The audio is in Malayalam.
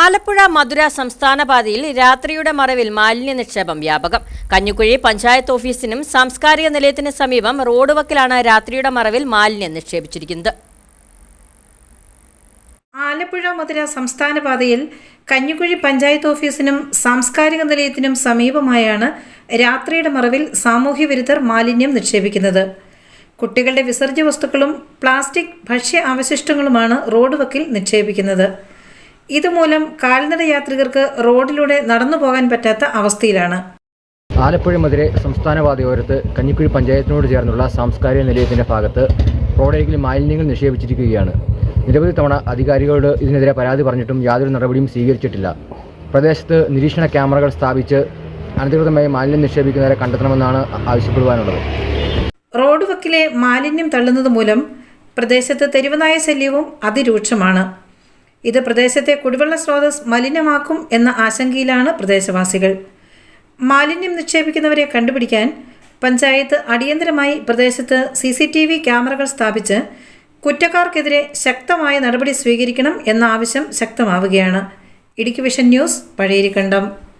ആലപ്പുഴ മധുര സംസ്ഥാന പാതയിൽ രാത്രിയുടെ മറവിൽ മാലിന്യ നിക്ഷേപം വ്യാപകം. കഞ്ഞിക്കുഴി പഞ്ചായത്ത് ഓഫീസിനും സാംസ്കാരിക നിലയത്തിന് സമീപം റോഡ് വക്കിലാണ് രാത്രിയുടെ മറവിൽ മാലിന്യം നിക്ഷേപിച്ചിരിക്കുന്നത്. ആലപ്പുഴ മധുര സംസ്ഥാന പാതയിൽ കഞ്ഞിക്കുഴി പഞ്ചായത്ത് ഓഫീസിനും സാംസ്കാരിക നിലയത്തിനും സമീപമായാണ് രാത്രിയുടെ മറവിൽ സാമൂഹ്യ വിരുദ്ധർ മാലിന്യം നിക്ഷേപിക്കുന്നത്. കുട്ടികളുടെ വിസർജ്യ വസ്തുക്കളും പ്ലാസ്റ്റിക് ഭക്ഷ്യ അവശിഷ്ടങ്ങളുമാണ് റോഡ് വക്കിൽ നിക്ഷേപിക്കുന്നത്. ഇതുമൂലം കാൽനട യാത്രികർക്ക് റോഡിലൂടെ നടന്നു പോകാൻ പറ്റാത്ത അവസ്ഥയിലാണ്. ആലപ്പുഴ സംസ്ഥാന പാതയോരത്ത് കഞ്ഞിക്കുഴി പഞ്ചായത്തിനോട് ചേർന്നുള്ള സാംസ്കാരിക നിലയത്തിന്റെ ഭാഗത്ത് റോഡരികിൽ മാലിന്യങ്ങൾ നിക്ഷേപിച്ചിരിക്കുകയാണ്. നിരവധി തവണ അധികാരികളോട് ഇതിനെതിരെ പരാതി പറഞ്ഞിട്ടും യാതൊരു നടപടിയും സ്വീകരിച്ചിട്ടില്ല. പ്രദേശത്ത് നിരീക്ഷണ ക്യാമറകൾ സ്ഥാപിച്ച് അനധികൃതമായി മാലിന്യം നിക്ഷേപിക്കുന്നവരെ കണ്ടെത്തണമെന്നാണ് ആവശ്യപ്പെടുവാനുള്ളത്. റോഡ് വക്കിലെ മാലിന്യം തള്ളുന്നത് മൂലം പ്രദേശത്ത് തെരുവനായ ശല്യവും അതിരൂക്ഷമാണ്. ഇത് പ്രദേശത്തെ കുടിവെള്ള സ്രോതസ് മലിനമാക്കും എന്ന ആശങ്കയിലാണ് പ്രദേശവാസികൾ. മാലിന്യം നിക്ഷേപിക്കുന്നവരെ കണ്ടുപിടിക്കാൻ പഞ്ചായത്ത് അടിയന്തരമായി പ്രദേശത്ത് സി സി ടി വി ക്യാമറകൾ സ്ഥാപിച്ച് കുറ്റക്കാർക്കെതിരെ ശക്തമായ നടപടി സ്വീകരിക്കണം എന്ന ആവശ്യം ശക്തമാവുകയാണ്. Idukki vision news Pazhayarikandam.